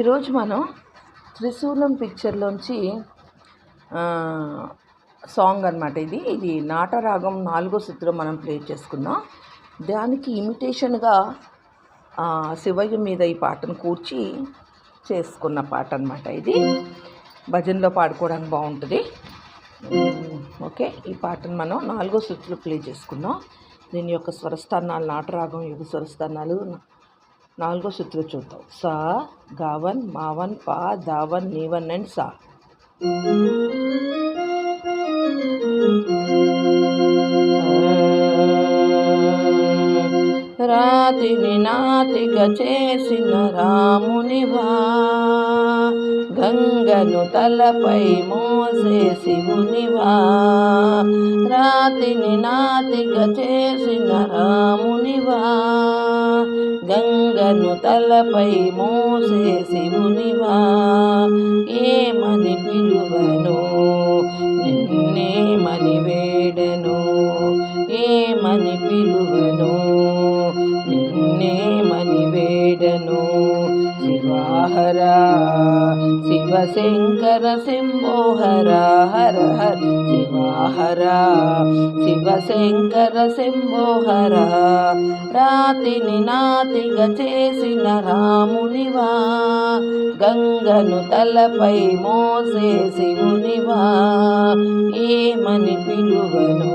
ఈరోజు మనం త్రిశూలం పిక్చర్లోంచి సాంగ్ అనమాట ఇది. ఇది నాటరాగం నాలుగో శృతిలో మనం ప్లే చేసుకున్నాం దానికి ఇమిటేషన్గా శివయ్య మీద ఈ పాటను కూర్చి చేసుకున్న పాట అనమాట ఇది. భజనలో పాడుకోవడానికి బాగుంటుంది. ఓకే ఈ పాటను మనం నాలుగో శృతిలో ప్లే చేసుకున్నాం దీని యొక్క స్వరస్థానాలు నాటరాగం యొక్క స్వరస్థానాలు నాలుగో సూత్రం చూద్దాం. సా గావన్ మావన్ పా దావన్ నీవన్ అండ్ సా. రాతిని నాతిగా చేసిన రామునివా. గంగను తలపై మోసే శివునివా. రాతిని నాతిగా చేసిన రామునివా. గంగను తలపై మోసే శివునివా ఏమని పిలువను? నిన్నేమని వేడను ఏమని పిలువను? నిన్నేమని వేడను శివాహరా శివశంకర శంభోహర హర హర శివాహర శివశంకర శంభోహర రాతిని నాతిగా చేసిన రామునివా గంగను తలపై మోసే శివునివా ఏమని పిలువను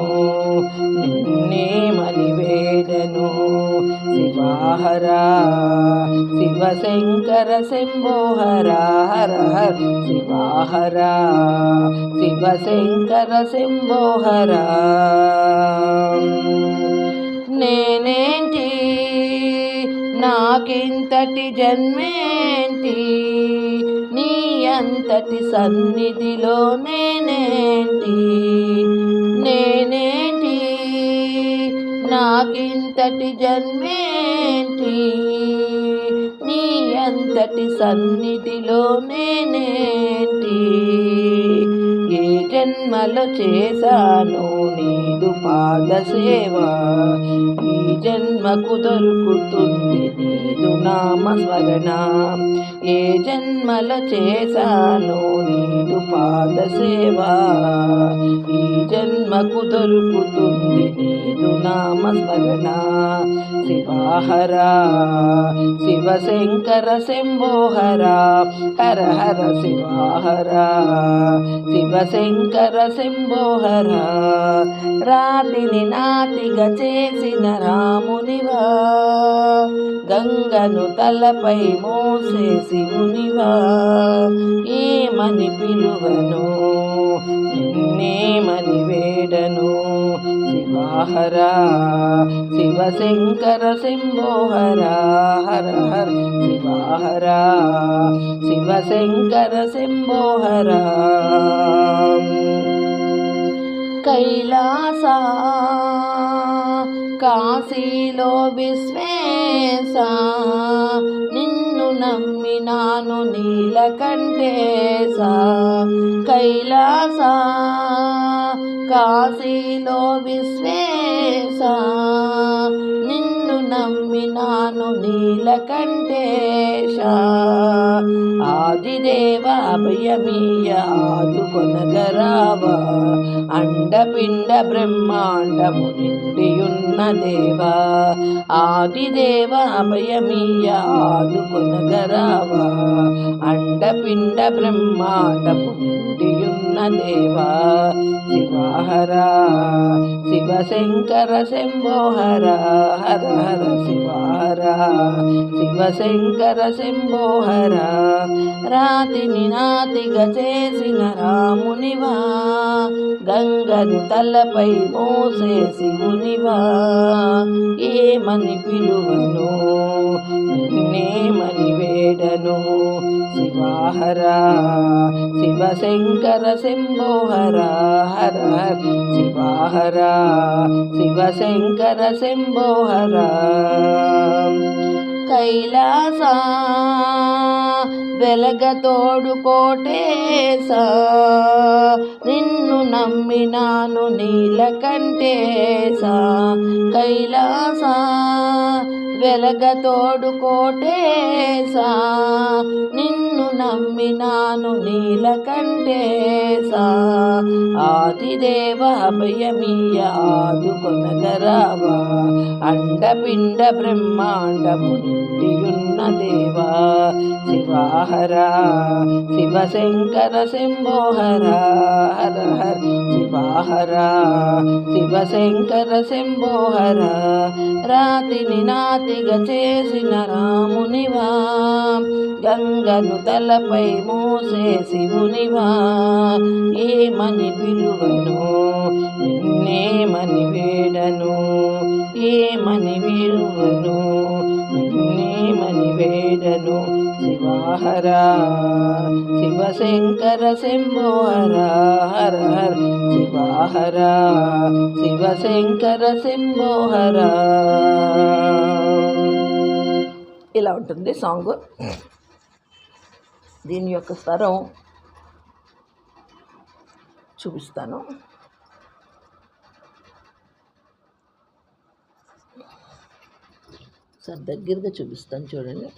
శివాహర శివశంకర శంభో హర హర శివాహర శివశంకర శంభోహర నేనేంటి? నాకింతటి జన్మేంటి? నీ అంతటి సన్నిధిలో నేనేంటి? నాకింతటి జన్మేంటి? నీ అంతటి సన్నిధిలో నేనేంటి? ఏ జన్మలో చేశాను నీదు పాద సేవ ఈ జన్మకు దొరుకుతుంది నీదు నామస్మరణ. ఏ జన్మలో చేశాను నీదు పాద సేవ ఈ నాకు దొరుకుతుంది. నీదు నామస్మరణ. శివాహర శివశంకర శంభోహర హర హర శివాహర శివశంకర శంభోహర. రాతిని నాతిగ చేసిన రామునివా గంగను తలపై మోసే శివునివా. ఏమని పిలువను? నిన్నేమని వేడను శివాహర శివశంకర శంభోహర హర హర శివాహర శివశంకర శంభోహర. కైలాస కాశీలో విశ్వేశ నిన్ను నమ్మినాను నీలకంఠేశ. కైలాస కాశీలో విశ్వేశ. నిన్ను నమ్మినాను నీలకంఠేశ. ఆదిదేవ అభయమీయ ఆదుకొనగరావా. అండపిండ బ్రహ్మాండము నిండియున్న దేవా. ఆదిదేవ అభయమీయ ఆదుకొనగరావా. అండపిండ బ్రహ్మాండము నిండియున్న దేవా శివాహర శివశంకర శంభోహర హర హర శివాహర శివశంకర శంభోహర రాతిని నాతిగా చేసిన రామునివా గంగను తలపై మోసే శివునివా ఏమని పిలువను? శివాహర శివశంకర శంభోహర హర హర శివ శివాహర శివశంకర శంభోహర కైలాస వెలగతోడు కోటేశ నిన్ను నమ్మినాను నీలకంఠేశ కైలాసా వెలగతోడు కోటేసా నిన్ను నమ్మినాను నీలకంఠేశా ఆదిదేవ అభయమీయ ఆదుకొనగరావా అండపిండ బ్రహ్మాండము నిండియున్న దేవా శివాహరా శివశంకర శంభోహర హర హర శివాహరా శివశంకర శంభోహర రాతిని నాతిగా చేసిన రామునివా గంగను తలపై మోసే శివునివా ఏమని పిలువను నిన్నేమని శివాహర శివశంకర శంభో హర హర శివాహర శివశంకర శంభోహర ఇలా ఉంటుంది సాంగ్. దీని యొక్క స్వరం చూపిస్తాను. సార్ దగ్గరగా చూపిస్తాను చూడండి.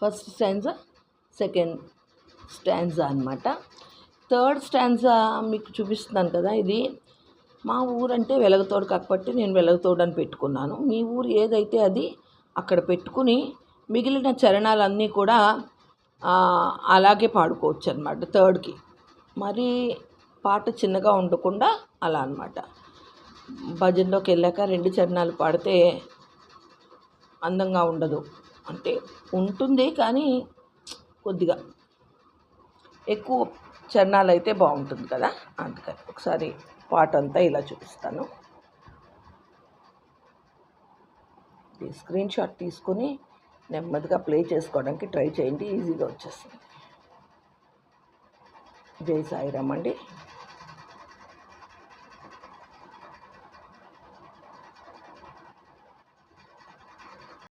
ఫస్ట్ స్టాన్జా సెకండ్ స్టాన్జా అనమాట థర్డ్ స్టాన్జా మీకు చూపిస్తున్నాను కదా ఇది మా ఊరంటే వెలగతోడు కాబట్టి నేను వెలగతోడు అని పెట్టుకున్నాను. మీ ఊరు ఏదైతే అది అక్కడ పెట్టుకుని మిగిలిన చరణాలన్నీ కూడా అలాగే పాడుకోవచ్చు అనమాట థర్డ్కి. మరి పాట చిన్నగా ఉండకుండా అలా అనమాట భజనలోకి వెళ్ళాక రెండు చరణాలు పాడితే అందంగా ఉండదు. అంటే ఉంటుంది కానీ కొద్దిగా ఎక్కువ చరణాలు అయితే బాగుంటుంది కదా? అందుకని ఒకసారి పాట అంతా ఇలా చూపిస్తాను. స్క్రీన్ షాట్ తీసుకొని నెమ్మదిగా ప్లే చేసుకోవడానికి ట్రై చేయండి ఈజీగా వచ్చేస్తుంది. జై సాయిరామ్ అండి.